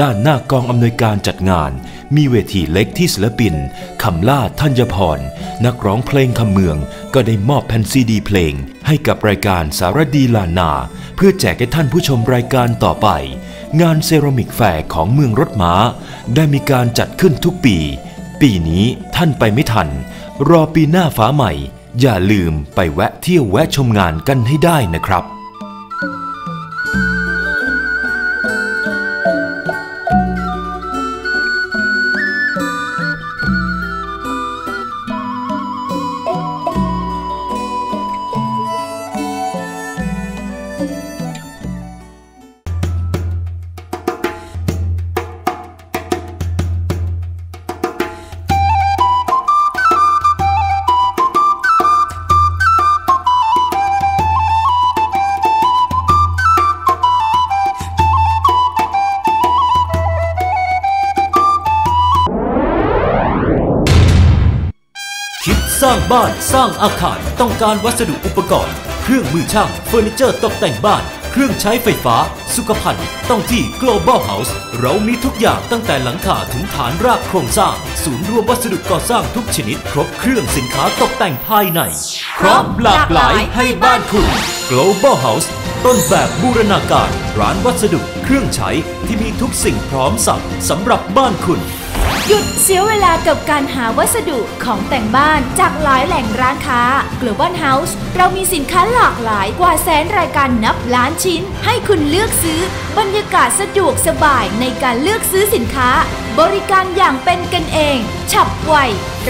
ด้านหน้ากองอำนวยการจัดงาน มีเวทีเล็กที่ศิลปินคำล่าธัญพร นักร้องเพลงคำเมือง ก็ได้มอบแผ่นซีดีเพลง ให้กับรายการสารดีลานา เพื่อแจกให้ท่านผู้ชมรายการต่อไป งานเซรามิกแฟร์ของเมืองรถม้า ได้มีการจัดขึ้นทุกปี ปีนี้ท่านไปไม่ทัน รอปีหน้าฟ้าใหม่ อย่าลืมไปแวะเที่ยวแวะชมงานกันให้ได้นะครับ บ้านสร้างอาคารต้องการวัสดุอุปกรณ์ เครื่องมือช่างเฟอร์นิเจอร์ตกแต่งบ้าน เครื่องใช้ไฟฟ้า สุขภัณฑ์ต้องที่ Global House เรามีทุกอย่างตั้งแต่หลังคาถึงฐานรากโครงสร้าง ศูนย์รวมวัสดุก่อสร้างทุกชนิด ครบเครื่องสินค้าตกแต่งภายในพร้อมหลากหลายให้บ้านคุณ Global House ต้นแบบบูรณาการ ร้านวัสดุ เครื่องใช้ที่มีทุกสิ่งพร้อมสับสำหรับบ้านคุณ หยุดเสียเวลากับการหาวัสดุของแต่งบ้านจากหลายแหล่งร้านค้า Global House เรามีสินค้าหลากหลายกว่าแสนรายการนับล้านชิ้น ให้คุณเลือกซื้อบรรยากาศสะดวกสบายในการเลือกซื้อสินค้า บริการอย่างเป็นกันเอง ฉับไว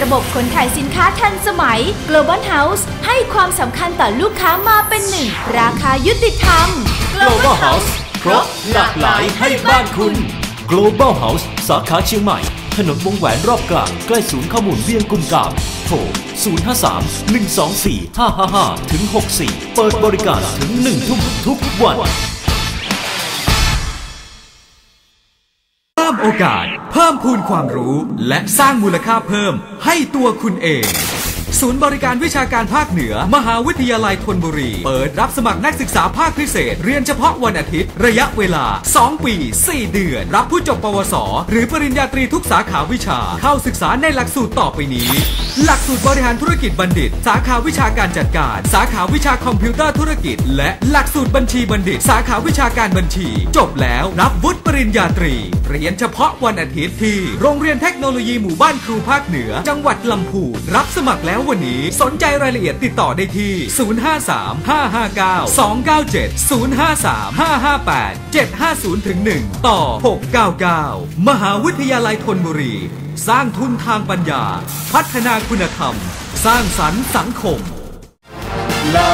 ระบบขนถ่ายสินค้าทันสมัย Global House ให้ความสำคัญต่อลูกค้ามาเป็นหนึ่ง ราคายุติธรรม Global House ครบหลากหลายให้บ้านคุณ Global House สาขาเชียงใหม่ ถนนวงแหวนรอบกลางใกล้ศูนย์ข้อมูลเวียงกุมกามโทร 053 124 555 ถึง 64 เปิดบริการถึง 1 ทุ่มทุกวันเพิ่มโอกาส เพิ่มพูนความรู้ และสร้างมูลค่าเพิ่มให้ตัวคุณเอง ศูนย์บริการวิชาการภาคเหนือ มหาวิทยาลัยธนบุรี เปิดรับสมัครนักศึกษาภาคพิเศษ เรียนเฉพาะวันอาทิตย์ ระยะเวลา 2 ปี 4 เดือน รับผู้จบปวส หรือปริญญาตรีทุกสาขาวิชา เข้าศึกษาในหลักสูตรต่อไปนี้ หลักสูตรบริหารธุรกิจบัณฑิต สาขาวิชาการจัดการ สาขาวิชาคอมพิวเตอร์ธุรกิจ และหลักสูตรบัญชีบัณฑิต สาขาวิชาการบัญชี จบแล้วรับวุฒิป ริญญาตรี เรียนเฉพาะวันอาทิตย์ที่ โรงเรียนเทคโนโลยีหมู่บ้านครูภาคเหนือ จังหวัดลำพูนรับสมัครแล้ววันนี้ สนใจรายละเอียดติดต่อได้ที่ 053 559 297 053 558 750ถึง1ต่อ 699 มหาวิทยาลัยธนบุรี สร้างทุนทางปัญญา พัฒนาคุณธรรม สร้างสรรค์สังคมเรา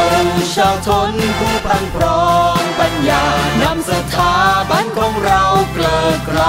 ชาวทนผู้พันพร้อม ปัญญานำสถาบันของเราเกลิกไกล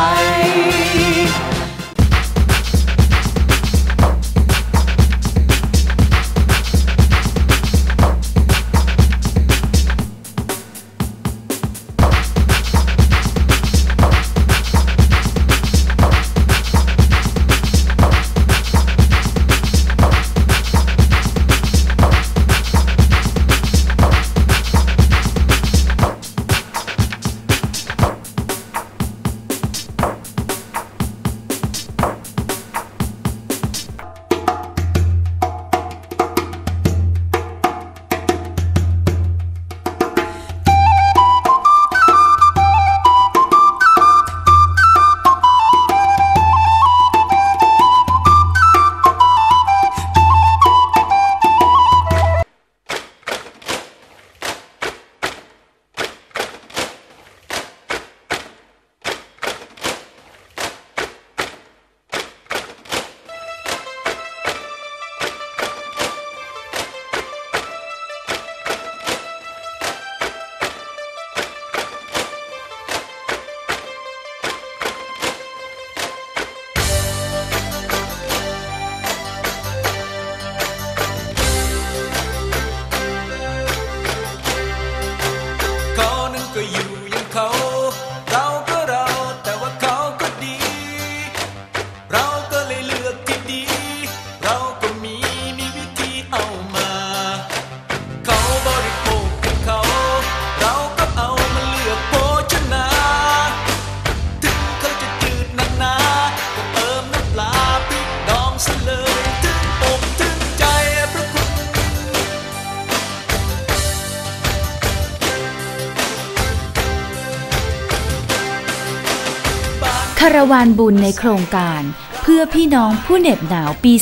ารวานบุญในโครงการ เพื่อพี่น้องผู้เหน็บหนาวปี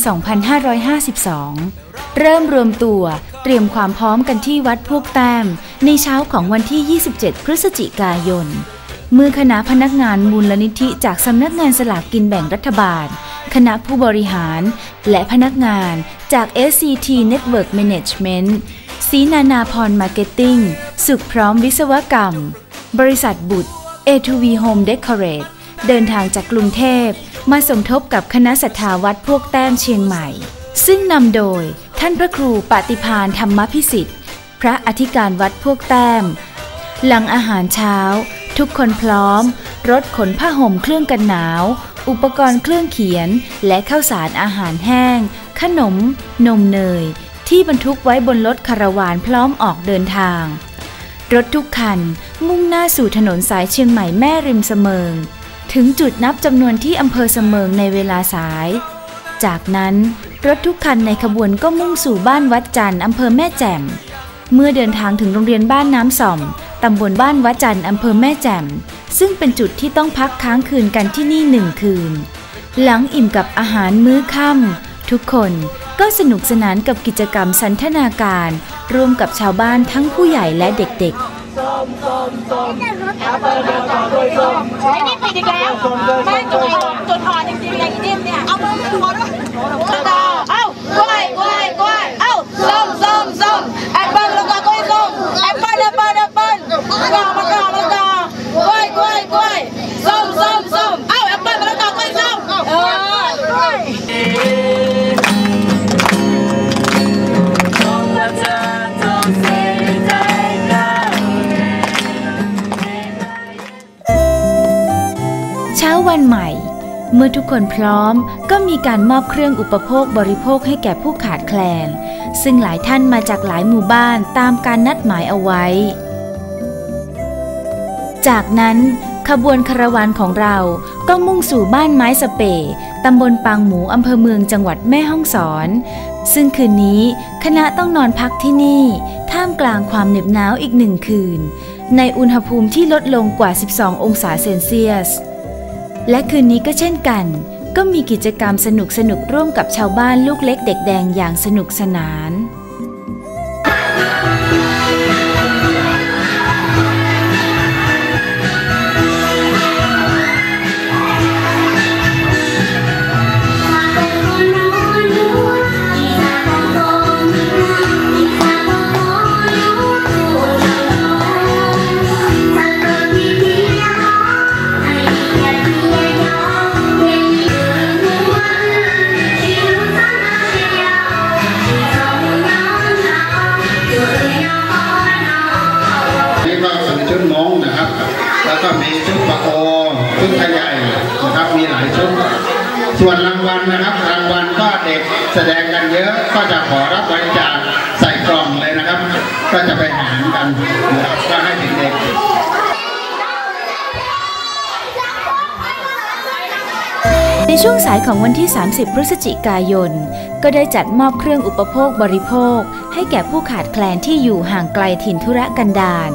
2552 เริ่มรวมตัวเตรียมความพร้อมกันที่วัดพวกแต้ม ในเช้าของวันที่ 27 พฤศจิกายน เมื่อคณะพนักงานมูลนิธิจากสำนักงานสลากกินแบ่งรัฐบาล คณะผู้บริหาร และพนักงานจาก SCT Network Management สีนานาพรมาร์เก็ตติ้ง สุขพร้อมวิศวกรรม บริษัทบุตร A2V Home Decorate เดินทางจากกรุงเทพมาสมทบกับคณะสัทธาวัดพวกแต้มเชียงใหม่ ซึ่งนำโดยท่านพระครูปฏิพานธรรมพิสิทธิ์ พระอธิการวัดพวกแต้ม หลังอาหารเช้า ทุกคนพร้อม รถขนผ้าห่มเครื่องกันหนาว อุปกรณ์เครื่องเขียน และข้าวสารอาหารแห้ง ขนม นมเนย ที่บรรทุกไว้บนรถคาราวานพร้อมออกเดินทาง รถทุกคันมุ่งหน้าสู่ถนนสายเชียงใหม่แม่ริมเสมิง ถึงจุดนับจำนวนที่อำเภอเสมิงในเวลาสาย จากนั้นรถทุกคันในขบวนก็มุ่งสู่บ้านวัดจันทร์อำเภอแม่แจ่ม เมื่อเดินทางถึงโรงเรียนบ้านน้ำส่อมตำบลบ้านวัดจันทร์อำเภอแม่แจ่ม ซึ่งเป็นจุดที่ต้องพักค้างคืนกันที่นี่หนึ่งคืน หลังอิ่มกับอาหารมื้อค่ำทุกคนก็สนุกสนานกับกิจกรรมสันทนาการ ร่วมกับชาวบ้านทั้งผู้ใหญ่และเด็กๆ ไอ้นี่ผิดอีกแล้วแม่จุดอ่อนจุดอ่อนจริงๆอย่างอีนิ่ เมื่อทุกคนพร้อมก็มีการมอบเครื่องอุปโภคบริโภคให้แก่ผู้ขาดแคลน ซึ่งหลายท่านมาจากหลายหมู่บ้านตามการนัดหมายเอาไว้ จากนั้นขบวนคาราวานของเราก็มุ่งสู่บ้านไม้สเปะตำบลปางหมูอำเภอเมืองจังหวัดแม่ฮ่องสอน ซึ่งคืนนี้คณะต้องนอนพักที่นี่ ท่ามกลางความเหน็บหนาวอีกหนึ่งคืน ในอุณหภูมิที่ลดลงกว่า 12 องศาเซนเซียส และคืนนี้ก็เช่นกัน ก็มีกิจกรรมสนุกสนุกร่วมกับชาวบ้านลูกเล็กเด็กแดงอย่างสนุกสนาน แสดงกันเยอะก็จะขอรับบริจาคใส่กล่องเลยนะครับ ก็จะไปหารกันนะครับก็ให้เด็กในช่วงสายของวันที่ 30 พฤศจิกายน ก็ได้จัดมอบเครื่องอุปโภคบริโภค ให้แก่ผู้ขาดแคลนที่อยู่ห่างไกลถิ่นธุรกันดาร